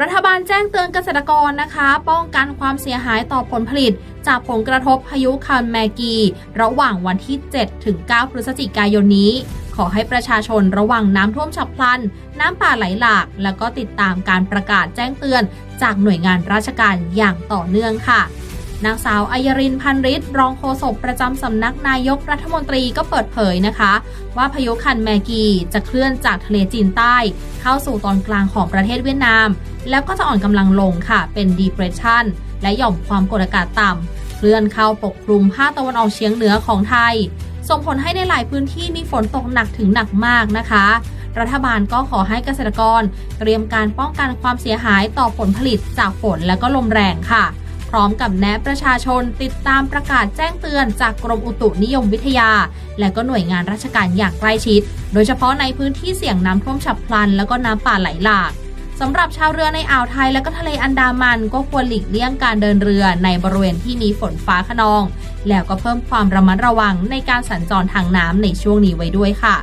รัฐบาลแจ้งเตือนเกษตรกรนะคะ ป้องกันความเสียหายต่อผลผลิต จากผลกระทบพายุคันแมกี ระหว่างวันที่ 7 ถึง 9 พฤศจิกายนนี้ ขอให้ประชาชนระวังน้ำท่วมฉับพลัน น้ำป่าไหลหลาก แล้วก็ติดตามการประกาศแจ้งเตือน จากหน่วยงานราชการอย่างต่อเนื่องค่ะ นางสาวอัยรินพันริศรองโฆษกประจำสำนักนายกรัฐมนตรีก็เปิดเผยนะคะ ว่าพายุคันแมกีจะเคลื่อนจากทะเลจีนใต้ เข้าสู่ตอนกลางของประเทศเวียดนาม แล้วก็จะอ่อนกำลังลงค่ะ เป็น depression และหย่อมความกดอากาศต่ำเคลื่อนเข้าปกคลุมภาคตะวันออกเฉียงเหนือของไทย ส่งผลให้ในหลายพื้นที่มีฝนตกหนักถึงหนักมากนะคะรัฐบาลก็ขอให้เกษตรกร เตรียมการป้องกันความเสียหายต่อผลผลิตจากฝนและก็ลมแรงค่ะ พร้อมกับแนะประชาชนติดตามประกาศแจ้งเตือนจากกรมอุตุนิยมวิทยา และก็หน่วยงานราชการอย่างใกล้ชิด โดยเฉพาะในพื้นที่เสี่ยงน้ำท่วมฉับพลัน แล้วก็น้ำป่าไหลหลากสำหรับชาวเรือในอ่าวไทยและก็ทะเลอันดามัน ก็ควรหลีกเลี่ยงการเดินเรือในบริเวณที่มีฝนฟ้าขนอง แล้วก็เพิ่มความระมัดระวังในการสัญจรทางน้ำในช่วงนี้ไว้ด้วยค่ะ